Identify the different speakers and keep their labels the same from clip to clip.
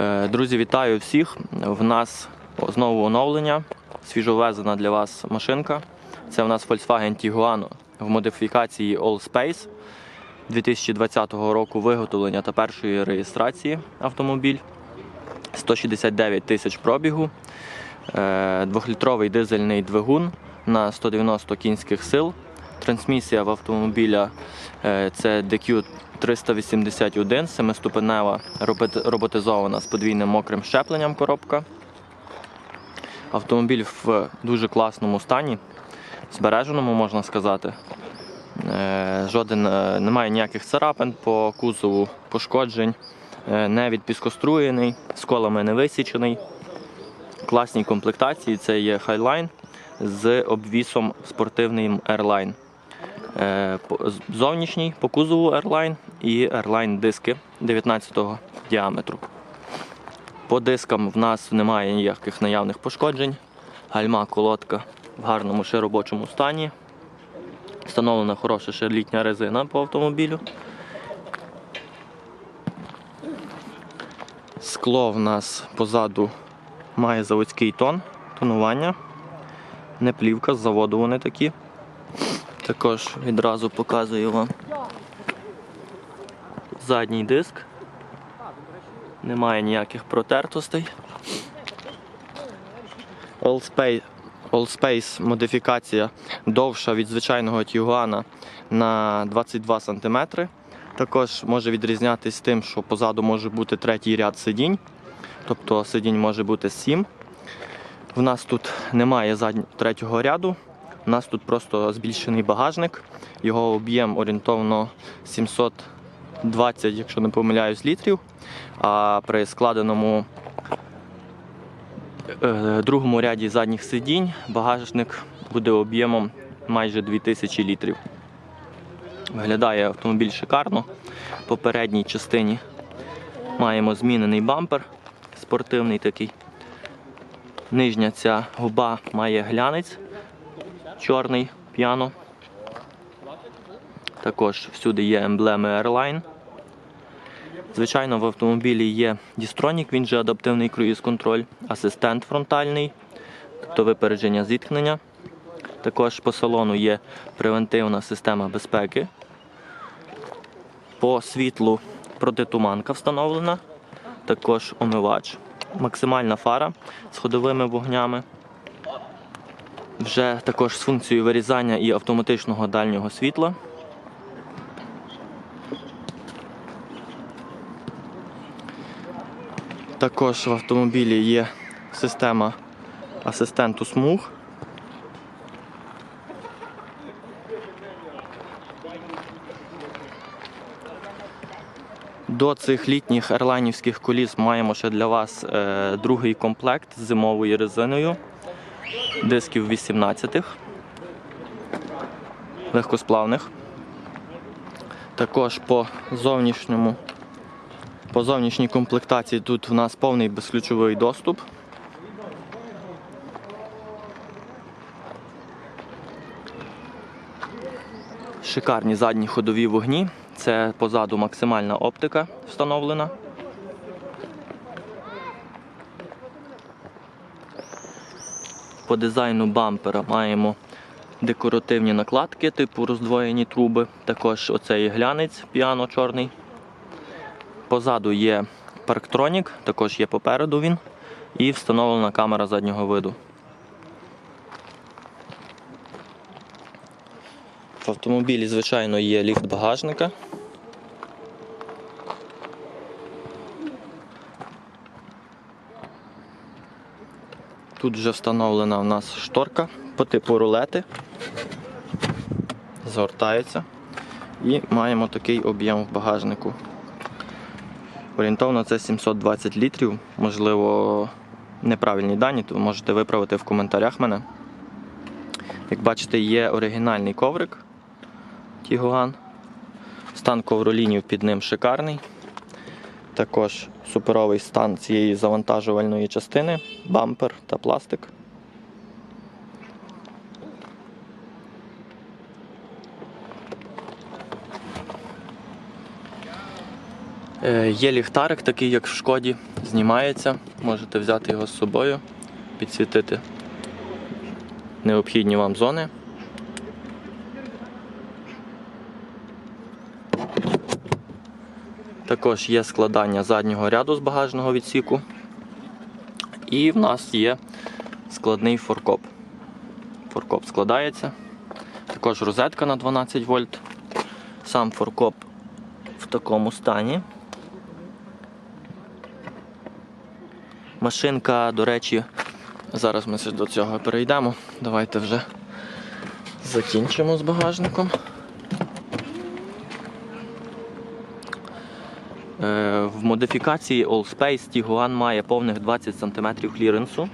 Speaker 1: Е, Друзі, вітаю всіх. В нас знову оновлення. Свіжовезена для вас машинка. Це в нас Volkswagen Tiguan в модифікації All Space 2020 року виготовлення та першої реєстрації автомобіль. 169 тисяч пробігу. Е, Двохлітровий дизельний двигун на 190 кінських сил. Трансмісія в автомобіля е, це DQ 381, семиступенева роботизована з подвійним мокрим щепленням коробка. Автомобіль в дуже класному стані, збереженому, можна сказати. Е, Жоден е, немає ніяких царапин по кузову, пошкоджень, не відпіскоструєний, з колами не висічений. Класній комплектації це є Highline з обвісом спортивним Airline. Е, Зовнішній по кузову Airline і Airline диски 19 діаметру. По дискам в нас немає ніяких наявних пошкоджень. Гальма колодка в гарному ще робочому стані. Встановлена хороша ще літня резина по автомобілю. Скло в нас позаду має заводський тон, тонування. Не плівка, з заводу вони такі. Також відразу показую вам задній диск. Немає ніяких протертостей. Allspace, Allspace модифікація довша від звичайного Тігуана на 22 см. Також може відрізнятися тим, що позаду може бути третій ряд сидінь, тобто сидінь може бути 7. В нас тут немає заднього третього ряду. У нас тут просто збільшений багажник. Його об'єм орієнтовно 720, якщо не помиляюсь, літрів. А при складеному е, другому ряді задніх сидінь багажник буде об'ємом майже 2000 літрів. Виглядає автомобіль шикарно. По передній частині маємо змінений бампер, спортивний такий. Нижня ця губа має глянець чорний п'яно. Також всюди є емблеми Airline. Звичайно, в автомобілі є дістронік, він же адаптивний круїз-контроль, асистент фронтальний, тобто випередження зіткнення. Також по салону є превентивна система безпеки. По світлу протитуманка встановлена, також омивач, максимальна фара з ходовими вогнями. Вже також з функцією вирізання і автоматичного дальнього світла. Також в автомобілі є система асистенту смуг. До цих літніх ерлайнівських коліс маємо ще для вас е, другий комплект з зимовою резиною дисків 18-х, легкосплавних. Також по зовнішньому, по зовнішній комплектації тут в нас повний безключовий доступ. Шикарні задні ходові вогні. Це позаду максимальна оптика встановлена. По дизайну бампера маємо декоративні накладки, типу роздвоєні труби. Також оцей глянець піано чорний. Позаду є парктронік, також є попереду він. І встановлена камера заднього виду. В автомобілі, звичайно, є ліфт багажника. Тут вже встановлена у нас шторка по типу рулети. Згортається. І маємо такий об'єм в багажнику. Орієнтовно це 720 літрів. Можливо, неправильні дані, то можете виправити в коментарях мене. Як бачите, є оригінальний коврик Тігуан. Стан ковролінів під ним шикарний. Також суперовий стан цієї завантажувальної частини, бампер та пластик. Е, Є ліхтарик, такий як в шкоді, знімається. Можете взяти його з собою, підсвітити необхідні вам зони. Також є складання заднього ряду з багажного відсіку. І в нас є складний форкоп. Форкоп складається. Також розетка на 12 вольт. Сам форкоп в такому стані. Машинка, до речі, зараз ми до цього перейдемо. Давайте вже закінчимо з багажником. Модифікації Allspace Tiguan має повних 20 см кліренсу.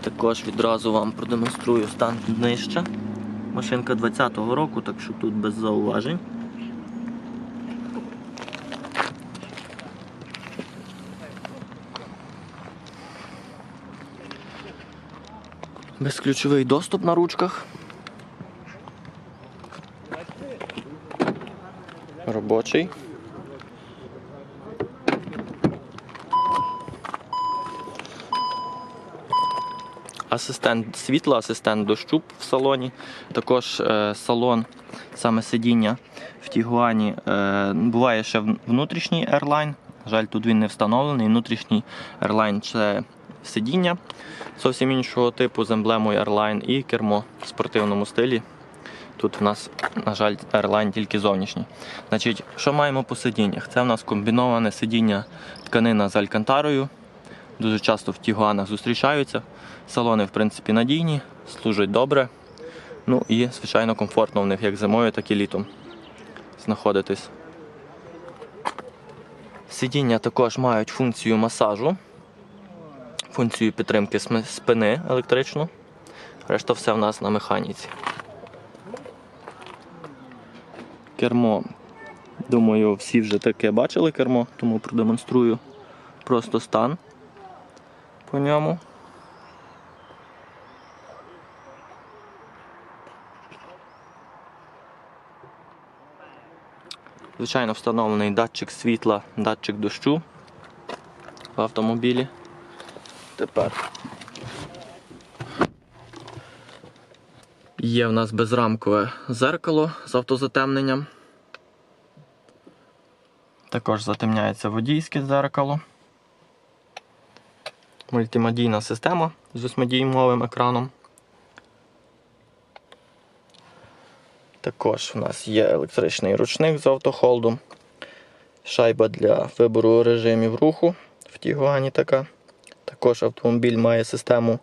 Speaker 1: Також відразу вам продемонструю стан днища. Машинка 20-го року, так що тут без зауважень. Безключовий доступ на ручках. Робочий. Асистент світла, асистент дощу в салоні. Також е, салон, саме сидіння в Тігуані. Е, буває ще внутрішній Airline. На жаль, тут він не встановлений. Внутрішній Airline це сидіння зовсім іншого типу з емблемою Airline і кермо в спортивному стилі. Тут в нас, на жаль, Airline тільки зовнішній. Значить, що маємо по сидіннях? Це в нас комбіноване сидіння тканина з алькантарою. Дуже часто в Тігуанах зустрічаються. Салони, в принципі, надійні, служать добре. Ну і, звичайно, комфортно в них як зимою, так і літом знаходитись. Сидіння також мають функцію масажу, функцію підтримки спини електричну. Решта все в нас на механіці. Кермо, думаю, всі вже таке бачили кермо, тому продемонструю просто стан по ньому. Звичайно, встановлений датчик світла, датчик дощу в автомобілі. Тепер є в нас безрамкове зеркало з автозатемненням. Також затемняється водійське зеркало. Мультимедійна система з 8-дюймовим екраном. Також у нас є електричний ручник з автохолдом, шайба для вибору режимів руху в Тігуані така. Також автомобіль має систему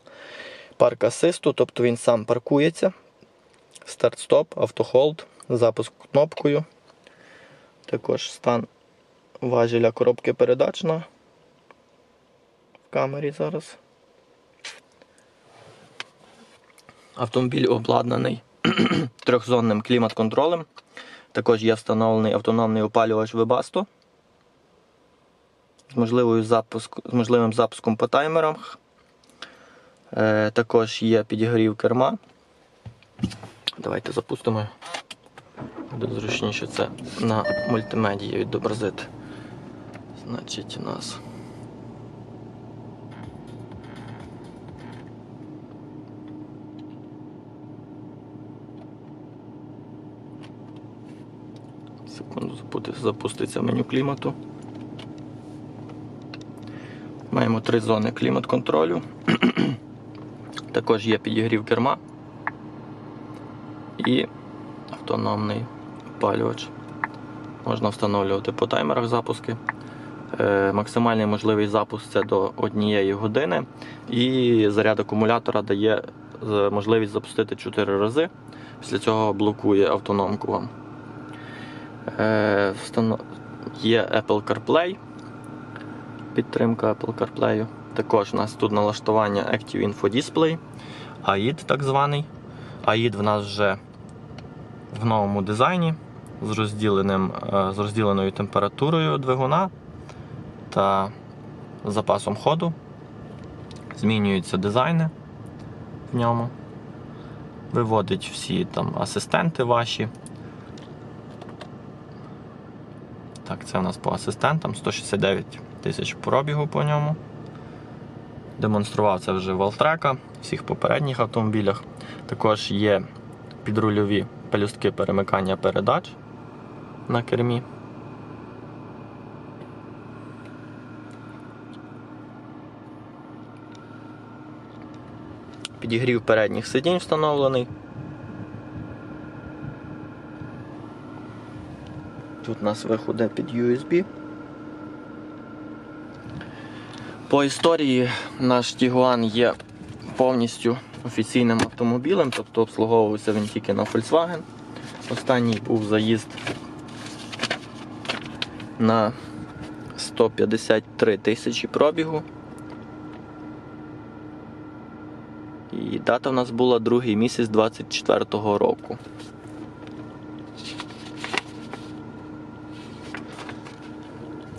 Speaker 1: парк асисту, тобто він сам паркується. Старт-стоп, автохолд, запуск кнопкою. Також стан важеля коробки передач на в камері зараз. Автомобіль обладнаний трьохзонним клімат-контролем. Також є встановлений автономний опалювач Webasto з, запуск, з можливим запуском по таймерах. Е, також є підігрів керма. Давайте запустимо. Буде зручніше це на мультимедії відобразити. Значить, у нас. Секунду запуститься меню клімату. Маємо три зони клімат-контролю. Також є підігрів керма і автономний опалювач. Можна встановлювати по таймерах запуски. Е, Максимальний можливий запуск це до однієї години. І заряд акумулятора дає е, можливість запустити 4 рази. Після цього блокує автономку вам. Е, Є Apple CarPlay, підтримка Apple CarPlay. Також у нас тут налаштування Active Info Display, AID так званий. AID в нас вже в новому дизайні з, розділеним, е, з розділеною температурою двигуна та запасом ходу. Змінюються дизайни в ньому. Виводить всі там асистенти ваші. Так, це у нас по асистентам 169 тисяч пробігу по ньому. Демонстрував це вже в Алтрека, в всіх попередніх автомобілях. Також є підрульові пелюстки перемикання передач на кермі. Підігрів передніх сидінь встановлений. Тут у нас виходить під USB. По історії наш Tiguan є повністю офіційним автомобілем, тобто обслуговувався він тільки на Volkswagen. Останній був заїзд на 153 тисячі пробігу. І дата в нас була другий місяць 24-го року.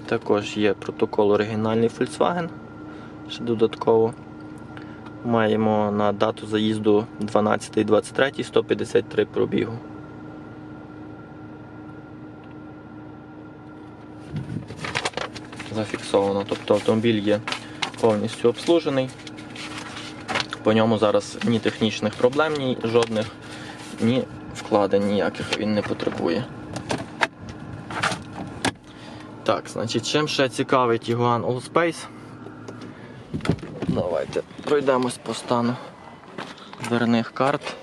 Speaker 1: Також є протокол оригінальний Volkswagen. Ще додатково. Маємо на дату заїзду 12-23 153 пробігу. Зафіксовано. Тобто автомобіль є повністю обслужений. По ньому зараз ні технічних проблем, ні жодних, ні вкладень ніяких він не потребує. Так, значить, чим ще цікавий Tiguan Allspace? Давайте пройдемось по стану дверних карт.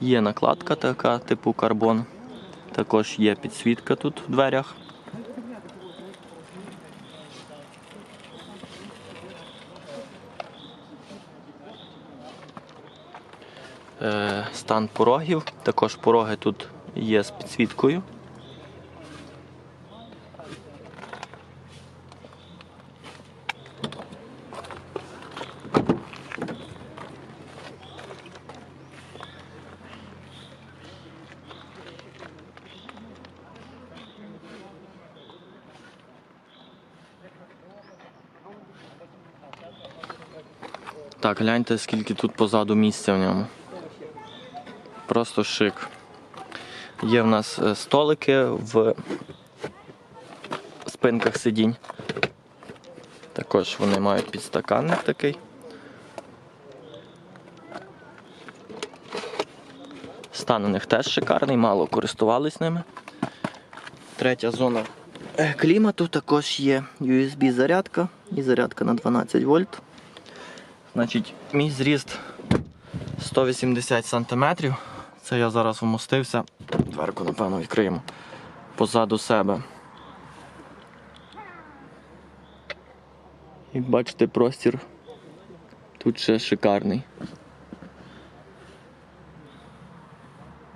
Speaker 1: Є накладка така, типу карбон. Також є підсвітка тут в дверях. Е, Стан порогів. Також пороги тут є з підсвіткою. Так, гляньте, скільки тут позаду місця в ньому. Просто шик. Є в нас е, столики в спинках сидінь. Також вони мають підстаканник такий. Стан у них теж шикарний, мало користувались ними. Третя зона е, клімату також є USB-зарядка і зарядка на 12 вольт. Значить, мій зріст 180 см. Це я зараз вмостився. Дверку, напевно, відкриємо позаду себе. Як бачите, простір тут ще шикарний.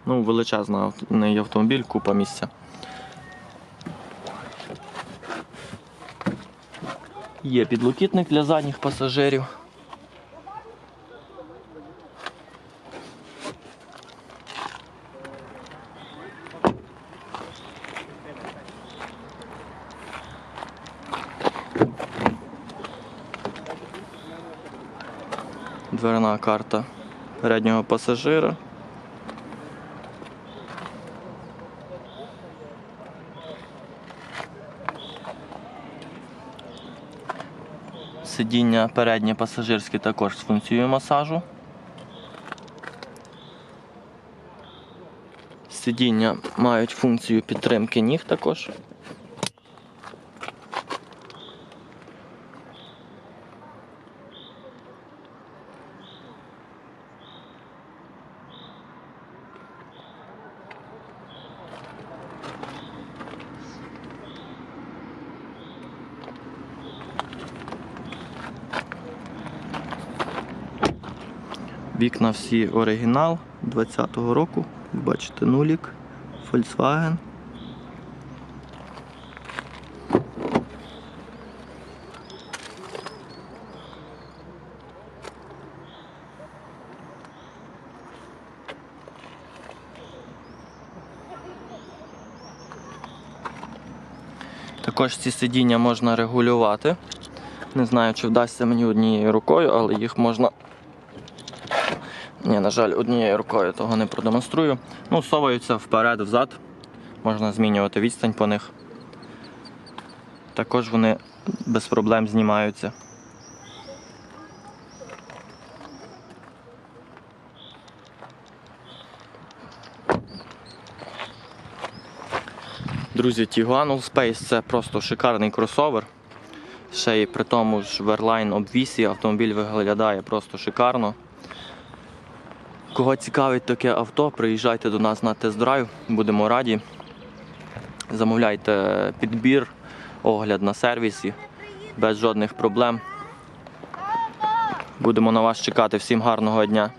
Speaker 1: Ну, величезний автомобіль, купа місця. Є підлокітник для задніх пасажирів. Карта переднього пасажира. Сидіння переднє пасажирське також з функцією масажу. Сидіння мають функцію підтримки ніг також. Вікна всі оригінал 20-го року. Бачите, нулік, Volkswagen. Також ці сидіння можна регулювати. Не знаю, чи вдасться мені однією рукою, але їх можна Ні, на жаль, однією рукою того не продемонструю. Ну, соваються вперед, взад. Можна змінювати відстань по них. Також вони без проблем знімаються. Друзі, Tiguan Allspace це просто шикарний кросовер. Ще й при тому ж в Airline обвісі автомобіль виглядає просто шикарно. Кого цікавить таке авто, приїжджайте до нас на тест-драйв, будемо раді. Замовляйте підбір, огляд на сервісі без жодних проблем. Будемо на вас чекати. Всім гарного дня.